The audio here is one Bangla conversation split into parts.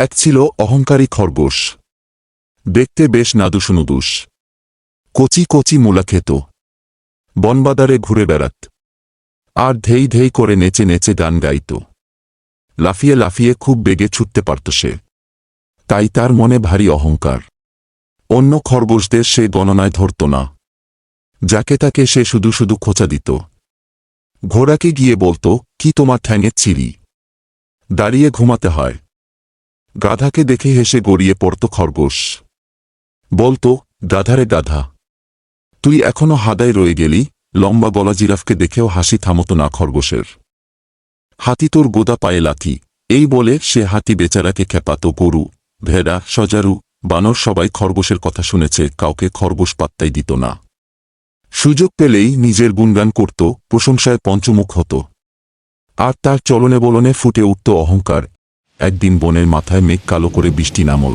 এক ছিল অহংকারী খরগোশ। দেখতে বেশ নাদুসনুদুস। কচি কচি মূলা খেত। বনবাদারে ঘুরে বেড়াত। আর ধেই ধেই করে নেচে নেচে গান গাইত। লাফিয়ে লাফিয়ে খুব বেগে ছুটতে পারত সে। তাই তার মনে ভারী অহংকার। অন্য খরগোশদের সে গণনায় ধরত না। যাকে তাকে সে শুধু শুধু খোঁচা দিত। ঘোড়াকে গিয়ে বলতো, কি তোমার ঠ্যাঙের চিরি দাঁড়িয়ে ঘুমাতে হয়। গাধাকে দেখে হেসে গড়িয়ে পড়ত খরগোশ। বলতো গাধারে গাধা, তুই এখনও হাদায় রয়ে গেলি, লম্বা গলা জিরাফকে দেখেও হাসি থামত না খরগোশের। হাতি তোর গোদা পায়ে লাথি, এই বলে সে হাতি বেচারাকে খেপাত, গরু, ভেড়া, সজারু, বানর সবাই খরগোশের কথা শুনেছে, কাউকে খরগোশ পাত্তাই দিত না। সুযোগ পেলেই নিজের গুণগান করত, প্রশংসায় পঞ্চমুখ হতো। আর তার চলনে বলনে ফুটে উঠত অহংকার একদিন বনের মাথায় মেঘ কালো করে বৃষ্টি নামল।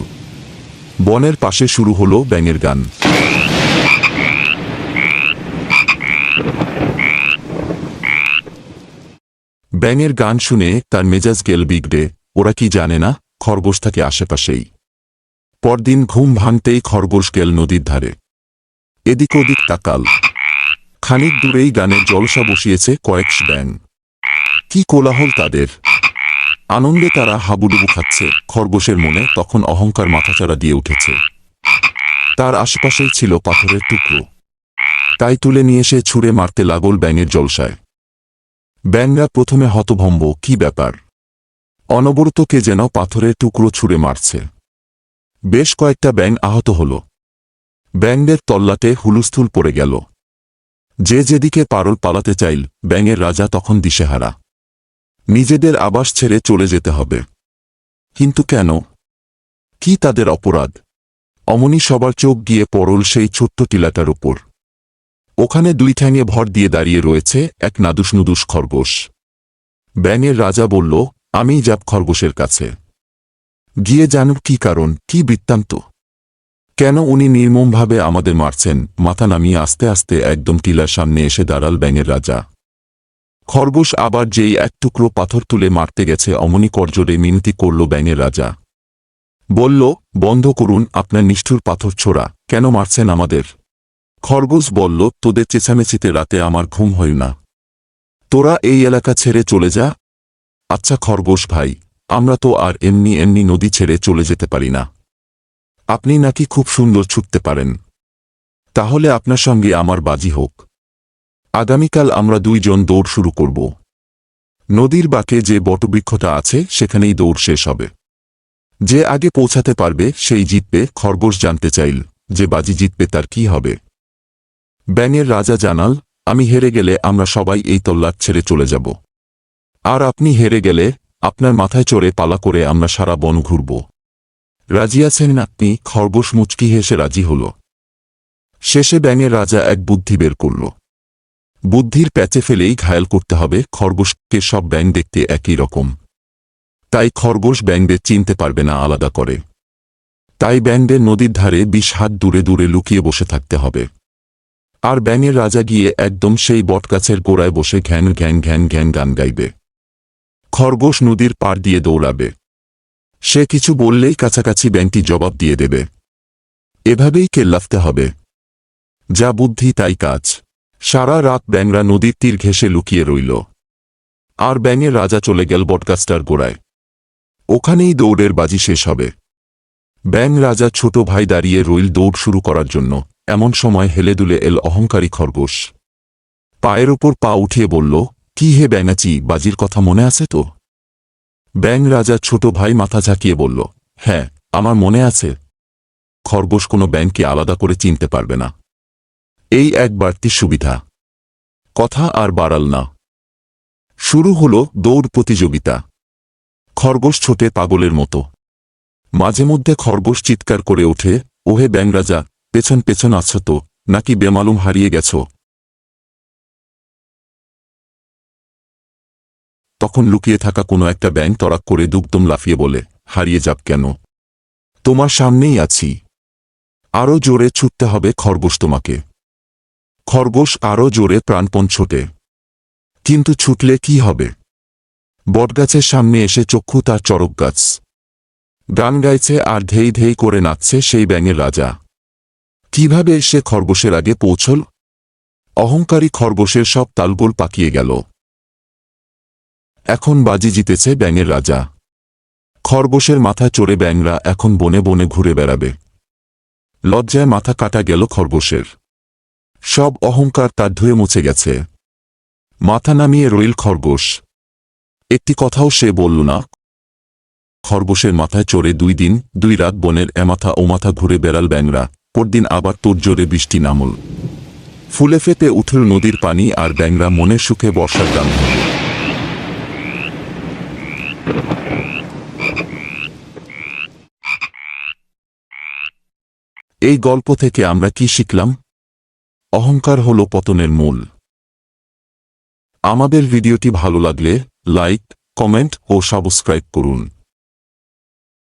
বনের পাশে শুরু হলো ব্যাঙের গান। ব্যাঙের গান শুনে তার মেজাজ গেল বিগড়ে। ওরা কি জানে না, খরগোশ থাকে আশেপাশেই। পরদিন ঘুম ভাঙতেই খরগোশ গেল নদীর ধারে। এদিক ওদিক তাকাল। খানিক দূরেই গানের জলসা বসিয়েছে কয়েকশ ব্যাং কি কোলাহল তাদের। আনন্দে তারা হাবুডুবু খাচ্ছে। খরগোশের মনে তখন অহংকার মাথাচাড়া দিয়ে উঠেছে। তার আশেপাশেই ছিল পাথরের টুকরো। তাই তুলে নিয়ে সে ছুঁড়ে মারতে লাগল ব্যাঙের জলসায়। ব্যাংরা প্রথমে হতভম্ব, কি ব্যাপার? অনবরত কে যেন পাথরের টুকরো ছুঁড়ে মারছে। বেশ কয়েকটা ব্যাং আহত হল। ব্যাংদের তল্লাটে হুলুস্থুল পড়ে গেল। যে যেদিকে পারল পালাতে চাইল, ব্যাঙের রাজা তখন দিশেহারা। নিজেদের আবাস ছেড়ে চলে যেতে হবে। কিন্তু কেন? কি তাদের অপরাধ? অমনি সবার চোখ গিয়ে পড়ল সেই ছোট্ট টিলাটার উপর। ওখানে দুই ঠ্যাঙে ভর দিয়ে দাঁড়িয়ে রয়েছে এক নাদুস নুদুস খরগোশ। ব্যাঙের রাজা বলল, আমিই যাব খরগোশের কাছে। গিয়ে জানুর কি কারণ, কি বৃত্তান্ত। কেন উনি নির্মমভাবে আমাদের মারছেন? মাথা নামিয়ে আস্তে আস্তে একদম টিলার সামনে এসে দাঁড়াল ব্যাঙের রাজা। খরগোশ আবার যেই এক টুকরো পাথর তুলে মারতে গেছে, অমনি করজোরে মিনতি করল ব্যাঙের রাজা। বলল, বন্ধ করুন, আপনার নিষ্ঠুর পাথর ছোড়া, কেন মারছেন আমাদের? খরগোশ বলল, তোদের চেঁচামেচিতে রাতে আমার ঘুম হয় না। তোরা এই এলাকা ছেড়ে চলে যা। আচ্ছা খরগোশ ভাই, আমরা তো আর এমনি এমনি নদী ছেড়ে চলে যেতে পারি না। আপনি নাকি খুব সুন্দর ছুটতে পারেন। তাহলে আপনার সঙ্গে আমার বাজি হোক। আগামীকাল আমরা দুইজন দৌড় শুরু করব। নদীর বাঁকে যে বটবৃক্ষটা আছে, সেখানেই দৌড় শেষ হবে। যে আগে পৌঁছাতে পারবে, সেই জিতবে, খরগোশ জানতে চাইল, যে বাজি জিতবে তার কি হবে। ব্যাঙের রাজা জানাল, আমি হেরে গেলে আমরা সবাই এই তল্লাট ছেড়ে চলে যাব। আর আপনি হেরে গেলে, আপনার মাথায় চড়ে পালা করে আমরা সারা বন ঘুরব। রাজি আছেন আপনি? খরগোশ মুচকি হেসে রাজি হল। শেষে ব্যাঙের রাজা এক বুদ্ধি বের করল। বুদ্ধির প্যাচে ফেলেই ঘায়াল করতে হবে, খরগোশকে সব ব্যাং দেখতে একই রকম। তাই খরগোশ ব্যাংদের চিনতে পারবে না আলাদা করে। তাই ব্যাংদের নদীর ধারে বিশ হাত দূরে দূরে লুকিয়ে বসে থাকতে হবে। আর ব্যাঙের রাজা গিয়ে একদম সেই বটগাছের গোড়ায় বসে ঘ্যান ঘ্যান ঘ্যান ঘ্যান গান গাইবে। খরগোশ নদীর পার দিয়ে দৌড়াবে। সে কিছু বললেই কাছাকাছি ব্যাংকটি জবাব দিয়ে দেবে। এভাবেই কেল্লাফতে হবে। যা বুদ্ধি তাই কাজ। সারা রাত ব্যাংরা নদীর তীর ঘেসে লুকিয়ে রইল। আর ব্যাঙের রাজা চলে গেল বটগাছটার গোড়ায়। ওখানেই দৌড়ের বাজি শেষ হবে। ব্যাং রাজা ছোট ভাই দাঁড়িয়ে রইল দৌড় শুরু করার জন্য। এমন সময় হেলে দুলে এল অহংকারী খরগোশ। পায়ের ওপর পা উঠিয়ে বলল, কি হে ব্যাঙাচি, বাজির কথা মনে আছে তো? ব্যাং রাজা ছোট ভাই মাথা ঝাঁকিয়ে বলল হ্যাঁ আমার মনে আছে। খরগোশ কোনো ব্যাংকে আলাদা করে চিনতে পারবে না। এই এক বাড়তি সুবিধা। কথা আর বাড়াল না। শুরু হল দৌড় প্রতিযোগিতা। খরগোশ ছোটে পাগলের মতো। মাঝে মধ্যে খরগোশ চিৎকার করে ওঠে, ওহে ব্যাংরাজা, পেছন পেছন আছো তো, নাকি বেমালুম হারিয়ে গেছ? তখন লুকিয়ে থাকা কোনো একটা ব্যাং তরাক করে দুগদম লাফিয়ে বলে, হারিয়ে যাব কেন? তোমার সামনেই আছি। আরও জোরে ছুটতে হবে খরগোশ তোমাকে। খরগোশ আরও জোরে প্রাণপণ ছোটে। কিন্তু ছুটলে কি হবে? বটগাছের সামনে এসে চক্ষু তার চরক গাছ। গান গাইছে আর ধেই ধেই করে নাচছে সেই ব্যাঙের রাজা। কীভাবে সে খরগোশের আগে পৌঁছল? অহংকারী খরগোশের সব তালগোল পাকিয়ে গেল। এখন বাজি জিতেছে ব্যাঙের রাজা। খরগোশের মাথা চড়ে ব্যাঙরা এখন বনে বনে ঘুরে বেড়াবে। লজ্জায় মাথা কাটা গেল খরগোশের। সব অহংকার তার ধুয়ে মুছে গেছে। মাথা নামিয়ে রইল খরগোশ। একটি কথাও সে বলল না। খরগোশের মাথায় চড়ে দুই দিন, দুই রাত বনের এমাথা ও মাথা ঘুরে বেড়াল ব্যাংরা। পরদিন আবার তোর জোরে বৃষ্টি নামল। ফুলে ফেতে উঠল নদীর পানি আর ব্যাংরা মনের সুখে বর্ষার গান এই গল্প থেকে আমরা কি শিখলাম? অহংকার হল পতনের মূল। আমাদের ভিডিওটি ভালো লাগলে লাইক কমেন্ট ও সাবস্ক্রাইব করুন।